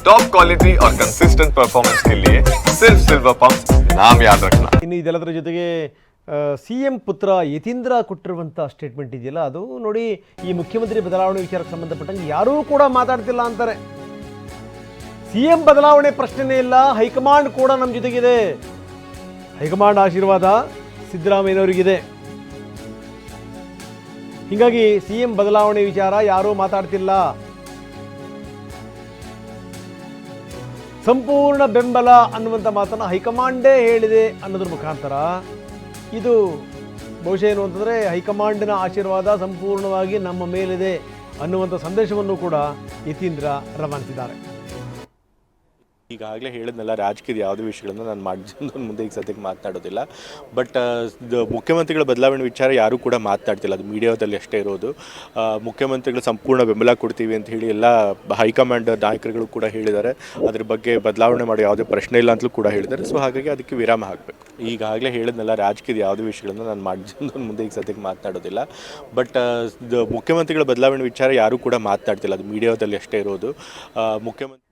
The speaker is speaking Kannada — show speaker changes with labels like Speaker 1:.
Speaker 1: टॉप क्वालिटी और कंसिस्टेंट परफॉर्मेंस के लिए सिर्फ सिल्वर पंप नाम याद रखना
Speaker 2: ಇನ್ನು ಇದೆಲ್ಲದರ ಜೊತೆಗೆ ಸಿ ಎಂ ಪುತ್ರ ಯತೀಂದ್ರ ಕೊಟ್ಟಿರುವಂಥ ಸ್ಟೇಟ್ಮೆಂಟ್ ಇದೆಯಲ್ಲ ಅದು ನೋಡಿ ಈ ಮುಖ್ಯಮಂತ್ರಿ ಬದಲಾವಣೆ ವಿಚಾರಕ್ಕೆ ಸಂಬಂಧಪಟ್ಟಂಗೆ ಯಾರೂ ಕೂಡ ಮಾತಾಡ್ತಿಲ್ಲ ಅಂತಾರೆ ಸಿ ಎಂ ಬದಲಾವಣೆ ಪ್ರಶ್ನೆನೇ ಇಲ್ಲ ಹೈಕಮಾಂಡ್ ಕೂಡ ನಮ್ಮ ಜೊತೆಗಿದೆ ಹೈಕಮಾಂಡ್ ಆಶೀರ್ವಾದ ಸಿದ್ದರಾಮಯ್ಯನವರಿಗಿದೆ ಹೀಗಾಗಿ ಸಿ ಎಂ ಬದಲಾವಣೆ ವಿಚಾರ ಯಾರೂ ಮಾತಾಡ್ತಿಲ್ಲ ಸಂಪೂರ್ಣ ಬೆಂಬಲ ಅನ್ನುವಂಥ ಮಾತನ್ನು ಹೈಕಮಾಂಡೇ ಹೇಳಿದೆ ಅನ್ನೋದ್ರ ಮುಖಾಂತರ. ಇದು ಬಹುಶಃ ಏನು ಅಂತಂದರೆ ಹೈಕಮಾಂಡಿನ ಆಶೀರ್ವಾದ ಸಂಪೂರ್ಣವಾಗಿ ನಮ್ಮ ಮೇಲಿದೆ ಅನ್ನುವಂಥ ಸಂದೇಶವನ್ನು ಕೂಡ ಯತೀಂದ್ರ ರವಾನಿಸಿದ್ದಾರೆ.
Speaker 3: ಈಗಾಗಲೇ ಹೇಳಿದ್ನಲ್ಲ, ರಾಜಕೀಯದ ಯಾವುದೇ ವಿಷಯಗಳನ್ನ ನಾನು ಮಾಡಿ ಮುಂದೆ ಈಗ ಸದ್ಯಕ್ಕೆ ಮಾತನಾಡೋದಿಲ್ಲ. ಬಟ್ ಮುಖ್ಯಮಂತ್ರಿಗಳ ಬದಲಾವಣೆ ವಿಚಾರ ಯಾರೂ ಕೂಡ ಮಾತನಾಡ್ತಿಲ್ಲ. ಅದು ಮೀಡಿಯಾದಲ್ಲಿ ಅಷ್ಟೇ ಇರೋದು. ಮುಖ್ಯಮಂತ್ರಿಗಳು ಸಂಪೂರ್ಣ ಬೆಂಬಲ ಕೊಡ್ತೀವಿ ಅಂತ ಹೇಳಿ ಎಲ್ಲ ಹೈಕಮಾಂಡ್ ನಾಯಕರುಗಳು ಕೂಡ ಹೇಳಿದ್ದಾರೆ. ಅದ್ರ ಬಗ್ಗೆ ಬದಲಾವಣೆ ಮಾಡೋ ಯಾವುದೇ ಪ್ರಶ್ನೆ ಇಲ್ಲ ಅಂತಲೂ ಕೂಡ ಹೇಳಿದ್ದಾರೆ. ಸೊ ಹಾಗಾಗಿ ಅದಕ್ಕೆ ವಿರಾಮ ಹಾಕಬೇಕು. ಈಗಾಗಲೇ ಹೇಳಿದ್ನಲ್ಲ, ರಾಜಕೀಯದ ಯಾವುದೇ ವಿಷಯಗಳನ್ನ ನಾನು ಮಾಡಿ ಮುಂದೆ ಈಗ ಸದ್ಯಕ್ಕೆ ಮಾತನಾಡೋದಿಲ್ಲ. ಬಟ್ ಮುಖ್ಯಮಂತ್ರಿಗಳ ಬದಲಾವಣೆ ವಿಚಾರ ಯಾರೂ ಕೂಡ ಮಾತನಾಡ್ತಿಲ್ಲ. ಅದು ಮೀಡಿಯಾದಲ್ಲಿ ಅಷ್ಟೇ ಇರೋದು. ಮುಖ್ಯಮಂತ್ರಿ